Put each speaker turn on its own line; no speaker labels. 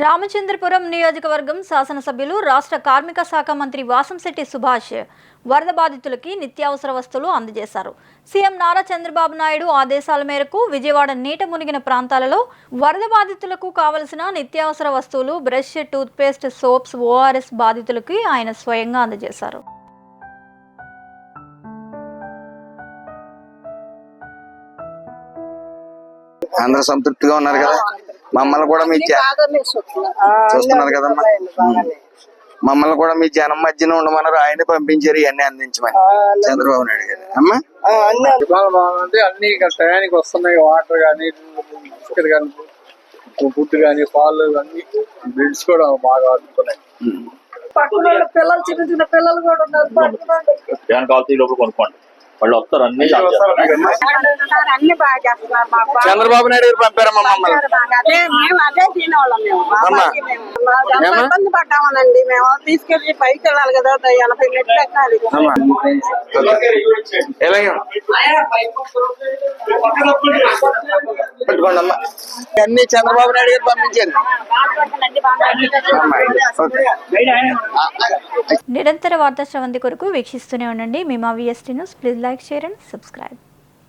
రామచంద్రపురం నియోజకవర్గం శాసనసభ్యులు రాష్ట్ర కార్మిక శాఖ మంత్రి వాసంశెట్టి సుభాష్ వరద బాధితులకి నిత్యావసర వస్తువులు అందజేశారు. సీఎం నారా చంద్రబాబు నాయుడు ఆదేశాల మేరకు విజయవాడ నీట మునిగిన ప్రాంతాలలో వరద బాధితులకు కావలసిన నిత్యావసర వస్తువులు బ్రష్ టూత్పేస్ట్ సోప్స్ ఓఆర్ఎస్ బాధితులకి ఆయన స్వయంగా అందజేశారు.
అందరూ సంతృప్తిగా ఉన్నారు కదా? మమ్మల్ని కూడా మీ చూస్తున్నారు. కదమ్మా. మమ్మల్ని కూడా మీ జనం మధ్యన ఉండమన్నారు ఆయన పంపించారు ఇవన్నీ అందించమని. చంద్రబాబు నాయుడు గారు. అమ్మా?
అన్ని టయానికి వస్తున్నాయి. వాటర్ కానీ బిస్కెట్ కానీ ఫుడ్ కానీ పాలు అన్ని బిల్స్ కూడా బాగా అందుతున్నాయి.
పిల్లలు చిన్న చిన్న పిల్లలు కూడా ఉన్నారు.
కొనుక్కోండి. వాళ్ళు వస్తారు అన్ని
చంద్రబాబు నాయుడు గారు పంపారమ్మా?
ఇబ్బంది పడ్డామనండి మేము. తీసుకెళ్ళి పైకి వెళ్ళాలి కదా ఎనభై మెట్లు ఎక్కాలి?
ఎలాగే పెట్టుకోండి అమ్మా. అన్ని చంద్రబాబు నాయుడు గారు పంపించారు.
నిరంతర వార్తా శ్రవంతి కొరకు వీక్షిస్తూనే ఉండండి. మీ మా VST news please like share and subscribe